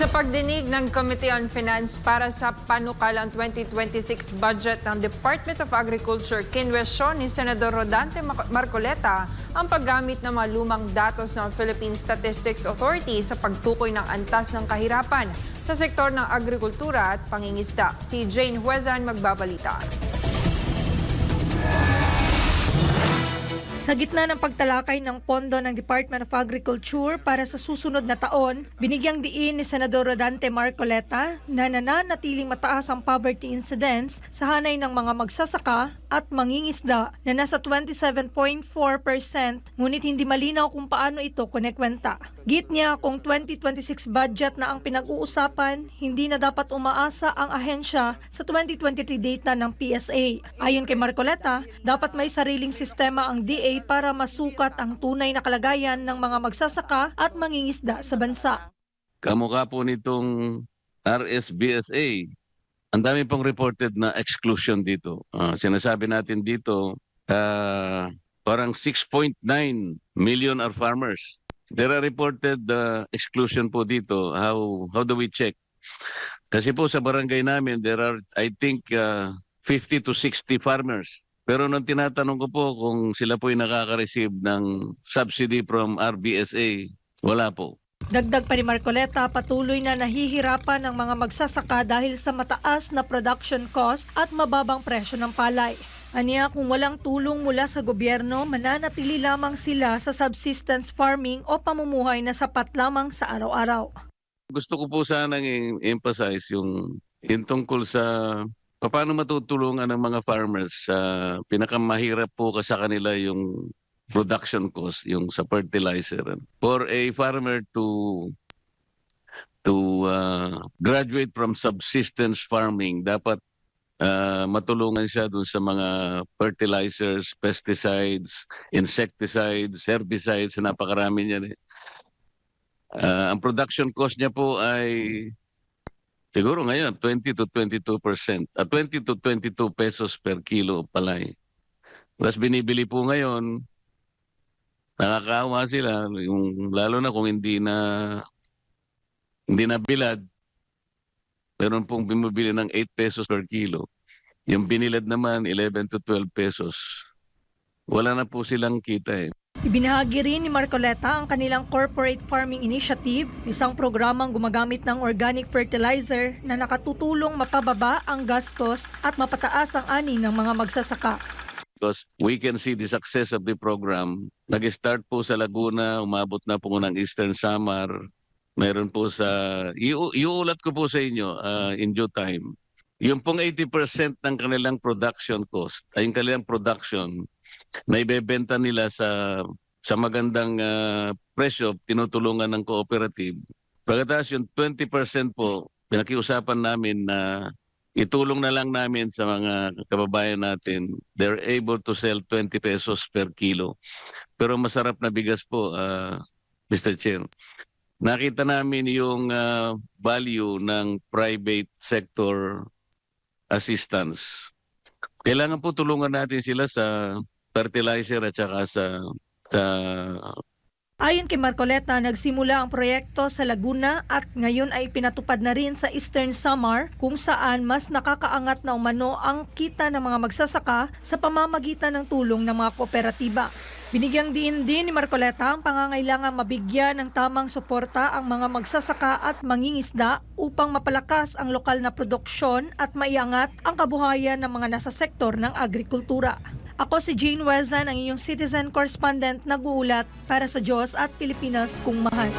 Sa pagdinig ng Committee on Finance para sa panukalang 2026 budget ng Department of Agriculture, kinwestiyon ni Senador Rodante Marcoleta ang paggamit ng mga lumang datos ng Philippine Statistics Authority sa pagtukoy ng antas ng kahirapan sa sektor ng agrikultura at pangingisda. Si Jane Huezan magbabalita. Sa gitna ng pagtalakay ng pondo ng Department of Agriculture para sa susunod na taon, binigyang diin ni Senador Rodante Marcoleta na nananatiling mataas ang poverty incidence sa hanay ng mga magsasaka at mangingisda na nasa 27.4% ngunit hindi malinaw kung paano ito konekwenta. Git niya kung 2026 budget na ang pinag-uusapan, hindi na dapat umaasa ang ahensya sa 2023 data ng PSA. Ayon kay Marcoleta, dapat may sariling sistema ang DA para masukat ang tunay na kalagayan ng mga magsasaka at mangingisda sa bansa. kamukha po nitong RSBSA. Ang dami pong reported na exclusion dito. Ah, sinasabi natin dito, ah, parang 6.9 million are farmers. There are reported uh, exclusion po dito. How how do we check? Kasi po sa barangay namin, there are, I think, uh, 50 to 60 farmers. Pero nung tinatanong ko po kung sila po ay nakaka-receive ng subsidy from RBSA, wala po. Dagdag pa ni Marcoleta, patuloy na nahihirapan ang mga magsasaka dahil sa mataas na production cost at mababang presyo ng palay. Aniya kung walang tulong mula sa gobyerno, mananatili lamang sila sa subsistence farming o pamumuhay na sapat lamang sa araw-araw. gusto ko po sanang i-emphasize yung, yung tungkol sa paano matutulungan ng mga farmers sa pinakamahirap po ka sa kanila yung production cost, yung sa fertilizer. For a farmer to to uh, graduate from subsistence farming, dapat uh, matulungan siya dun sa mga fertilizers, pesticides, insecticides, herbicides, napakarami niyan eh. Ah, ang production cost niya po ay siguro ngayon 20 to 22 percent. At 20 to 22 pesos per kilo palay. Tapos binibili po ngayon, nakakaawa sila, yung, lalo na kung hindi na hindi na bilad, meron pong bumibili ng 8 pesos per kilo. Yung binilad naman, 11 to 12 pesos. Wala na po silang kita eh. Ibinahagi rin ni Marcoleta ang kanilang Corporate Farming Initiative, isang programang gumagamit ng organic fertilizer na nakatutulong mapababa ang gastos at mapataas ang ani ng mga magsasaka. because we can see the success of the program. Nag-start po sa Laguna, umabot na po ng Eastern Samar. Meron po sa, iu- iuulat ko po sa inyo uh, in due time. Yung pong 80% ng kanilang production cost, ay yung kanilang production, na ibebenta nila sa sa magandang uh, presyo, tinutulungan ng cooperative. Pagkatapos yung 20% po, pinakiusapan namin na itulong na lang namin sa mga kababayan natin. They're able to sell 20 pesos per kilo. Pero masarap na bigas po, ah, Mr. Chair. Nakita namin yung ah, value ng private sector assistance. Kailangan po tulungan natin sila sa fertilizer at saka sa sa Ayon kay Marcoleta, nagsimula ang proyekto sa Laguna at ngayon ay pinatupad na rin sa Eastern Samar kung saan mas nakakaangat na umano ang kita ng mga magsasaka sa pamamagitan ng tulong ng mga kooperatiba. Binigyang diin din ni Marcoleta ang pangangailangan mabigyan ng tamang suporta ang mga magsasaka at mangingisda upang mapalakas ang lokal na produksyon at maiangat ang kabuhayan ng mga nasa sektor ng agrikultura. Ako si Jane Wezan, ang inyong citizen correspondent nag-uulat para sa Diyos at Pilipinas kung mahal.